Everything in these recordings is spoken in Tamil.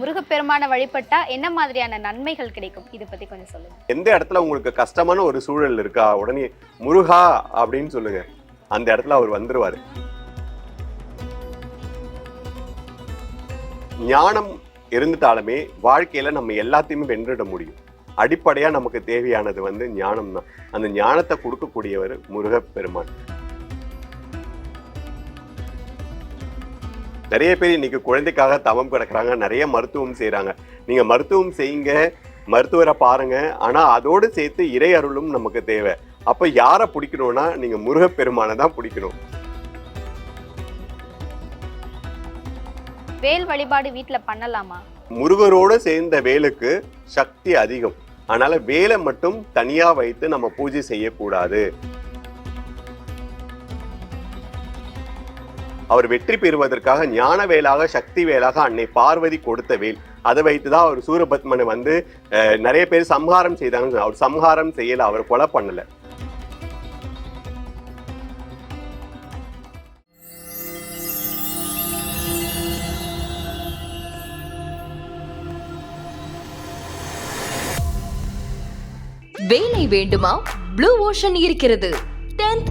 முருகப்பெருமான வழிபட்டா என்ன மாதிரியான நன்மைகள் கிடைக்கும்? இதை பத்தி கொஞ்சம் சொல்லுங்க. எந்த இடத்துல உங்களுக்கு கஷ்டமான ஒரு சூழல் இருக்கா? உடனே முருகா அப்படின்னு சொல்லுங்க. அந்த இடத்துல அவர் வந்துருவாரு. ஞானம் இருந்துட்டாலுமே வாழ்க்கையில நம்ம எல்லாத்தையுமே வென்றுட முடியும். அடிப்படையா நமக்கு தேவையானது வந்து ஞானம் தான் அந்த ஞானத்தை கொடுக்கக்கூடியவர் முருகப்பெருமான். நிறைய பேர் இன்னைக்கு குழந்தைக்காக தவம் கிடக்குறாங்க நிறைய மருத்துவம் செய்றாங்க. நீங்க மருத்துவம் செய்யுங்க மருத்துவரை பாருங்க. ஆனா அதோடு சேர்த்து இறை அருளும் நமக்கு தேவை. அப்ப யாரை பிடிக்கணும்னா நீங்க முருகப்பெருமானை தான் பிடிக்கணும். வேல் வழிபாடு வீட்ல பண்ணலாமா? முருகரோடு சேர்ந்த வேலுக்கு சக்தி அதிகம். அதனால வேலை மட்டும் தனியா வைத்து நம்ம பூஜை செய்யக்கூடாது. அவர் வெற்றி பெறுவதற்காக ஞான வேலாக சக்தி வேலாக அன்னை பார்வதி கொடுத்த வேல். அதை வைத்துதான் அவர் சூரபத்மனை வந்து நிறைய பேர் சம்ஹாரம் செய்தாங்க அவர் சம்ஹாரம் செய்யல அவர் கொலை பண்ணல. வேலை வேண்டுமா? ப்ளூ ஓஷன் இருக்கிறது. 10th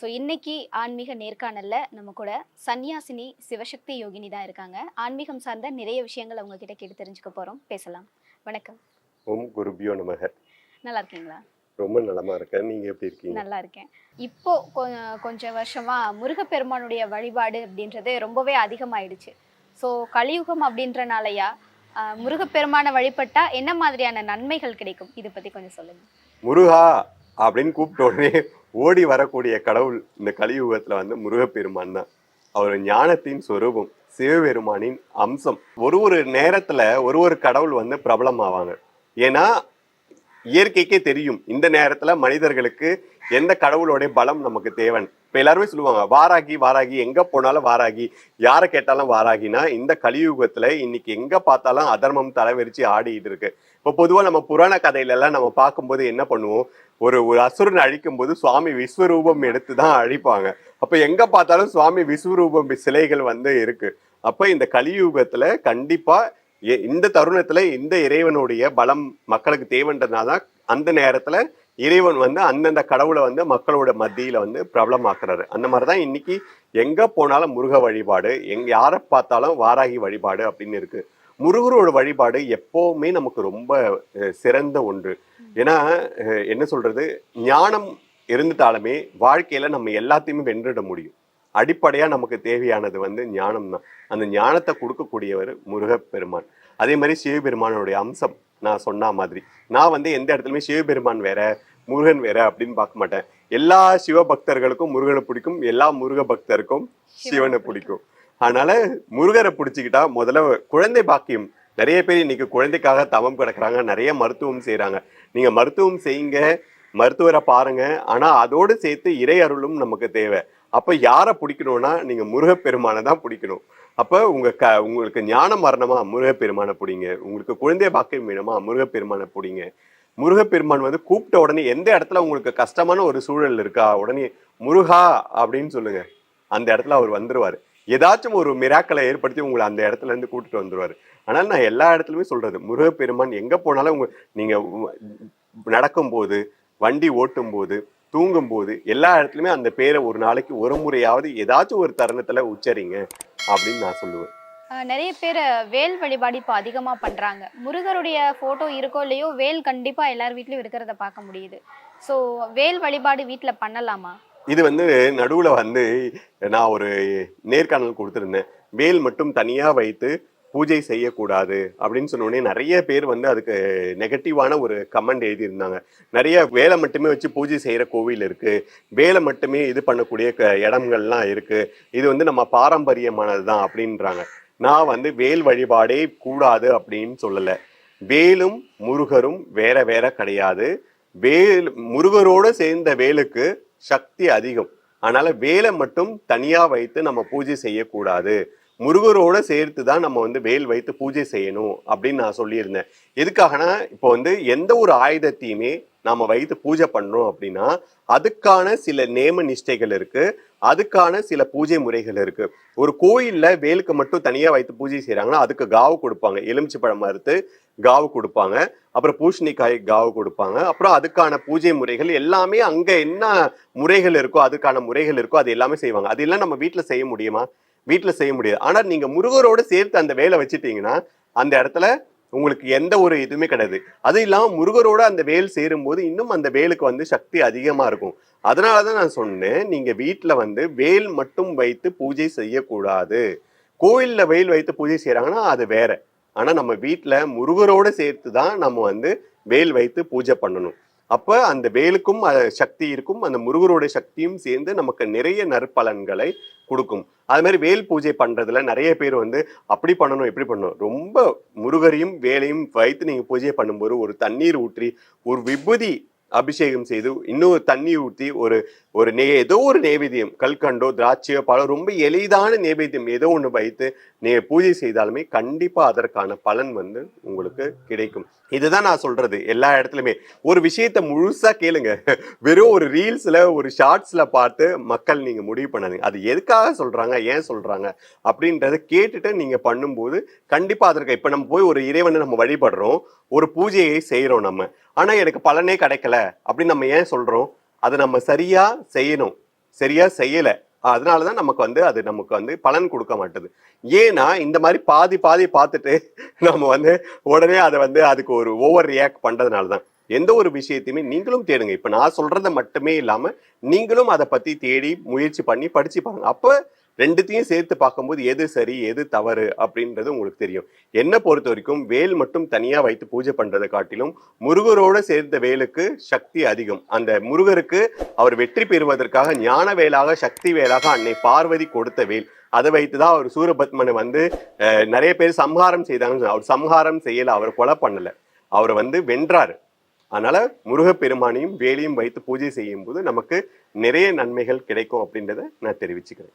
ஸோ இன்னைக்கு ஆன்மீக நேர்காணல்ல நம்ம கூட சன்னியாசினி சிவசக்தி யோகினி தான் இருக்காங்க. ஆன்மீகம் சார்ந்த நிறைய விஷயங்கள் அவங்க கிட்ட கேட்டு தெரிஞ்சுக்க போறோம். பேசலாம். வணக்கம். ஓம் குருபியோ நமக. நல்லா இருக்கீங்களா? ரொம்ப நலமா இருக்கேன். நீங்க எப்படி இருக்கீங்க? நல்லா இருக்கேன். இப்போ கொ- கொஞ்சம் வருஷமா முருகப்பெருமானுடைய வழிபாடு அப்படின்றது ரொம்பவே அதிகமாயிடுச்சு. ஸோ கலியுகம் அப்படின்றனாலயா முருகப்பெருமானை வழிபட்டா என்ன மாதிரியான நன்மைகள் கிடைக்கும்? இதை பத்தி கொஞ்சம் சொல்லுங்க. முருகா அப்படின்னு கூப்பிட்ட உடனே ஓடி வரக்கூடிய கடவுள் இந்த கலியுகத்தில் வந்து முருகப்பெருமான் தான். அவர் ஞானத்தின் சொரூபம் சிவபெருமானின் அம்சம். ஒரு ஒரு நேரத்தில் ஒரு ஒரு கடவுள் வந்து பிரபலம் ஆவாங்க ஏன்னா இயற்கைக்கே தெரியும். இந்த நேரத்தில் மனிதர்களுக்கு எந்த கடவுளோட பலம் நமக்கு தேவன்? இப்போ எல்லாருமே சொல்லுவாங்க வாராகி வாராகி எங்கே போனாலும் வாராகி. யாரை கேட்டாலும் வாராகினா இந்த கலியுகத்தில் இன்னைக்கு எங்கே பார்த்தாலும் அதர்மம் தலைவரிச்சு ஆடிட்டு இருக்கு. இப்போ பொதுவாக நம்ம புராண கதையிலெல்லாம் நம்ம பார்க்கும்போது என்ன பண்ணுவோம்? ஒரு ஒரு அசுரனை அழிக்கும் போது சுவாமி விஸ்வரூபம் எடுத்து தான் அழிப்பாங்க. அப்போ எங்கே பார்த்தாலும் சுவாமி விஸ்வரூபம் சிலைகள் வந்து இருக்கு. அப்போ இந்த கலியுகத்தில் கண்டிப்பாக எ- இந்த தருணத்தில் இந்த இறைவனுடைய பலம் மக்களுக்கு தேவைன்றதுனால தான் அந்த நேரத்தில் இறைவன் வந்து அந்தந்த கடவுளை வந்து மக்களோட மத்தியில் வந்து பிரபலமாக்குறாரு. அந்த மாதிரி தான் இன்னைக்கு எங்கே போனாலும் முருக வழிபாடு எங் யாரை பார்த்தாலும் வாராகி வழிபாடு அப்படின்னு இருக்குது முருகரோட வழிபாடு எப்பவுமே நமக்கு ரொம்ப சிறந்த ஒன்று. ஏன்னா என்ன சொல்றது? ஞானம் இருந்துட்டாலுமே வாழ்க்கையில நம்ம எல்லாத்தையுமே வென்றிட முடியும். அடிப்படையா நமக்கு தேவையானது வந்து ஞானம் தான். அந்த ஞானத்தை கொடுக்கக்கூடியவர் முருகப்பெருமான். அதே மாதிரி சிவபெருமானுடைய அம்சம் நான் சொன்ன மாதிரி. நான் வந்து எந்த இடத்துலயுமே சிவபெருமான் வேற முருகன் வேற அப்படின்னு பார்க்க மாட்டேன். எல்லா சிவ பக்தர்களுக்கும் முருகனை பிடிக்கும். எல்லா முருக பக்தருக்கும் சிவனை பிடிக்கும். அதனால முருகரை பிடிச்சிக்கிட்டா முதல்ல குழந்தை பாக்கியம். நிறைய பேர் இன்னைக்கு குழந்தைக்காக தவம் கிடக்குறாங்க நிறைய மருத்துவம் செய்கிறாங்க நீங்கள் மருத்துவம் செய்யுங்க மருத்துவரை பாருங்க. ஆனால் அதோடு சேர்த்து இறை அருளும் நமக்கு தேவை. அப்போ யாரை பிடிக்கணும்னா நீங்கள் முருகப்பெருமானை தான் பிடிக்கணும். அப்போ உங்கள் க உங்களுக்கு ஞானம் மரணமா முருகப்பெருமானை பிடிங்க. உங்களுக்கு குழந்தை பாக்கியம் வேணுமா முருகப்பெருமானை பிடிங்க. முருகப்பெருமான் வந்து கூப்பிட்ட உடனே எந்த இடத்துல உங்களுக்கு கஷ்டமான ஒரு சூழல் இருக்கா உடனே முருகா அப்படின்னு சொல்லுங்க. அந்த இடத்துல அவர் வந்துடுவார் ஏதாச்சும் ஒரு மிராக்களை ஏற்படுத்தி உங்களை அந்த இடத்துல இருந்து கூட்டிட்டு வந்துடுவார் ஆனால் நான் எல்லா இடத்துலையுமே சொல்றது முருகப்பெருமான் எங்க போனாலும் உங்க நீங்க நடக்கும்போது வண்டி ஓட்டும் போது தூங்கும் போது எல்லா இடத்துலயுமே அந்த பேரை ஒரு நாளைக்கு ஒரு முறையாவது ஏதாச்சும் ஒரு தருணத்துல உச்சரிங்க அப்படின்னு நான் சொல்லுவேன். நிறைய பேர் வேல் வழிபாடு இப்போ அதிகமாக பண்ணுறாங்க முருகருடைய ஃபோட்டோ இருக்கோ இல்லையோ வேல் கண்டிப்பாக எல்லார் வீட்லேயும் இருக்கிறத பார்க்க முடியுது. ஸோ வேல் வழிபாடு வீட்டில் பண்ணலாமா? இது வந்து நடுவில் வந்து நான் ஒரு நேர்காணல் கொடுத்துருந்தேன். வேல் மட்டும் தனியாக வைத்து பூஜை செய்யக்கூடாது அப்படின்னு சொன்னோடனே நிறைய பேர் வந்து அதுக்கு நெகட்டிவான ஒரு கமெண்ட் எழுதியிருந்தாங்க. நிறைய வேலை மட்டுமே வச்சு பூஜை செய்கிற கோவில் இருக்குது வேலை மட்டுமே இது பண்ணக்கூடிய க- இடங்கள்லாம் இருக்குது இது வந்து நம்ம பாரம்பரியமானது தான் அப்படின்றாங்க. நான் வந்து வேல் வழிபாடே கூடாது அப்படின்னு சொல்லலை. வேலும் முருகரும் வேற வேற கிடையாது. வேல் முருகரோடு சேர்ந்த வேலுக்கு சக்தி அதிகம். அதனால வேலை மட்டும் தனியா வைத்து நம்ம பூஜை செய்யக்கூடாது. முருகரோட சேர்த்து தான் நம்ம வந்து வேல் வைத்து பூஜை செய்யணும் அப்படின்னு நான் சொல்லியிருந்தேன். எதுக்காகனா இப்போ வந்து எந்த ஒரு ஆயுதத்தையுமே நாம வைத்து பூஜை பண்ணுறோம் அப்படின்னா அதுக்கான சில நேம நிஷ்டைகள் இருக்கு. அதுக்கான சில பூஜை முறைகள் இருக்கு. ஒரு கோயிலில் வேலுக்கு மட்டும் தனியாக வைத்து பூஜை செய்கிறாங்கன்னா அதுக்கு காவு கொடுப்பாங்க. எலுமிச்சை பழம் மறுத்து காவு கொடுப்பாங்க. அப்புறம் பூஷணிக்காய் காவு கொடுப்பாங்க. அப்புறம் அதுக்கான பூஜை முறைகள் எல்லாமே அங்கே என்ன முறைகள் இருக்கோ அதுக்கான முறைகள் இருக்கோ அது எல்லாமே செய்வாங்க. அது எல்லாம் நம்ம வீட்டில் செய்ய முடியுமா? வீட்டில் செய்ய முடியாது. ஆனால் நீங்கள் முருகரோடு சேர்த்து அந்த வேலை வச்சுட்டீங்கன்னா அந்த இடத்துல உங்களுக்கு எந்த ஒரு இதுவுமே கிடையாது. அது இல்லாமல் முருகரோட அந்த வேல் சேரும்போது இன்னும் அந்த வேலுக்கு வந்து சக்தி அதிகமாக இருக்கும். அதனாலதான் நான் சொன்னேன் நீங்கள் வீட்டில் வந்து வேல் மட்டும் வைத்து பூஜை செய்யக்கூடாது. கோயிலில் வேல் வைத்து பூஜை செய்கிறாங்கன்னா அது வேற. ஆனால் நம்ம வீட்டில் முருகரோடு சேர்த்து தான் நம்ம வந்து வேல் வைத்து பூஜை பண்ணணும். அப்போ அந்த வேலுக்கும் சக்தி இருக்கும் அந்த முருகரோட சக்தியும் சேர்ந்து நமக்கு நிறைய நற்பலன்களை கொடுக்கும். அது மாதிரி வேல் பூஜை பண்ணுறதுல நிறைய பேர் வந்து அப்படி பண்ணணும் இப்படி பண்ணணும். ரொம்ப முருகரையும் வேலையும் வைத்து நீங்கள் பூஜை பண்ணும்போது ஒரு தண்ணீர் ஊற்றி ஒரு விபூதி அபிஷேகம் செய்து இன்னொரு தண்ணி ஊற்றி ஒரு ஒரு நே ஏதோ ஒரு நேவேத்தியம் கல்கண்டோ திராட்சையோ பல ரொம்ப எளிதான நேவேத்தியம் ஏதோ ஒன்று வைத்து நீ பூஜை செய்தாலுமே கண்டிப்பாக அதற்கான பலன் வந்து உங்களுக்கு கிடைக்கும். இதுதான் நான் சொல்றது எல்லா இடத்துலையுமே. ஒரு விஷயத்த முழுசாக கேளுங்க. வெறும் ஒரு ரீல்ஸில் ஒரு ஷார்ட்ஸில் பார்த்து மக்கள் நீங்கள் முடிவு பண்ணாதீங்க. அது எதுக்காக சொல்கிறாங்க ஏன் சொல்கிறாங்க அப்படின்றத கேட்டுட்டு நீங்கள் பண்ணும்போது கண்டிப்பாக அதற்கு இப்போ நம்ம போய் ஒரு இறைவனை நம்ம வழிபடுறோம் ஒரு பூஜையை செய்கிறோம் நம்ம. ஆனால் எனக்கு பலனே கிடைக்கல அப்படின்னு நம்ம ஏன் சொல்கிறோம் அதை நம்ம சரியாக செய்யணும். சரியாக செய்யலை. அதனால தான் நமக்கு வந்து அது நமக்கு வந்து பலன் கொடுக்க மாட்டுது. ஏன்னா இந்த மாதிரி பாதி பாதி பார்த்துட்டு நம்ம வந்து உடனே அதை வந்து அதுக்கு ஒரு ஓவர் ரியாக்ட் பண்ணுறதுனால தான் எந்த ஒரு விஷயத்தையுமே நீங்களும் தேடுங்க. இப்போ நான் சொல்கிறத மட்டுமே இல்லாமல் நீங்களும் அதை பற்றி தேடி முயற்சி பண்ணி படிச்சு பாருங்க அப்போ ரெண்டுத்தையும் சேர்த்து பார்க்கும்போது எது சரி எது தவறு அப்படின்றது உங்களுக்கு தெரியும். என்னை பொறுத்த வரைக்கும் வேல் மட்டும் தனியா வைத்து பூஜை பண்றதை காட்டிலும் முருகரோட சேர்ந்த வேலுக்கு சக்தி அதிகம். அந்த முருகருக்கு அவர் வெற்றி பெறுவதற்காக ஞான வேலாக சக்தி வேலாக அன்னை பார்வதி கொடுத்த வேல். அதை வைத்து தான் அவர் சூரபத்மனை வந்து நிறைய பேர் சம்ஹாரம் செய்தாங்கன்னு அவர் சம்ஹாரம் செய்யல அவர் கொலை பண்ணல. அவர் வந்து வென்றாரு. அதனால முருகப்பெருமானையும் வேலையும் வைத்து பூஜை செய்யும் போது நமக்கு நிறைய நன்மைகள் கிடைக்கும் அப்படின்றத நான் தெரிவிச்சுக்கிறேன்.